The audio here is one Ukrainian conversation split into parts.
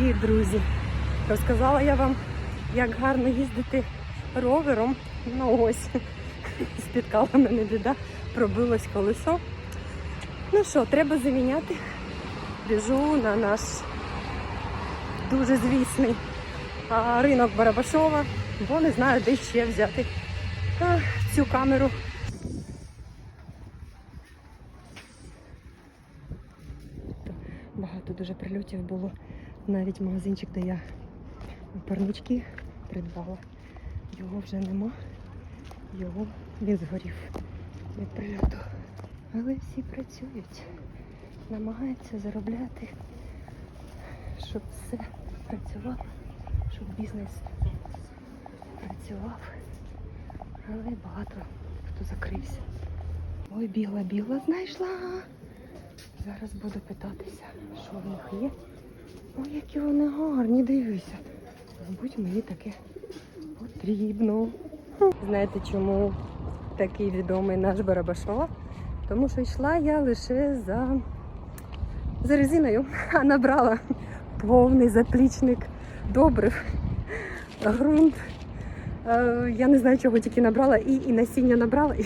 Привіт, друзі! Розказала я вам, як гарно їздити ровером. Ну ось, спіткала мене біда, пробилось колесо. Ну що, треба заміняти. Біжу на наш дуже звісний ринок Барабашова, бо не знаю, де ще взяти цю камеру. Багато дуже прильотів було. Навіть магазинчик, де я парнички придбала. Його вже нема. Його він згорів від прильоту. Але всі працюють, намагаються заробляти, щоб все працювало, щоб бізнес працював. Але багато хто закрився. Ой, біла, біла знайшла. Зараз буду питатися, що в них є. Ой, які вони гарні, дивися. Мабуть, мені таке потрібно. Знаєте, чому такий відомий наш Барабашова? Тому що йшла я лише за, за резиною, а набрала повний заплічник добрив, ґрунт. Е, Я не знаю, чого тільки набрала, і, і насіння набрала. І,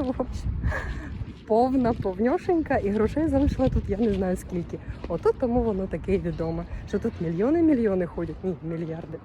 в общем, повна, повньошенька, і грошей залишила тут я не знаю скільки. Ото тому воно таке відоме, що тут мільйони мільйони ходять, ні, мільярди.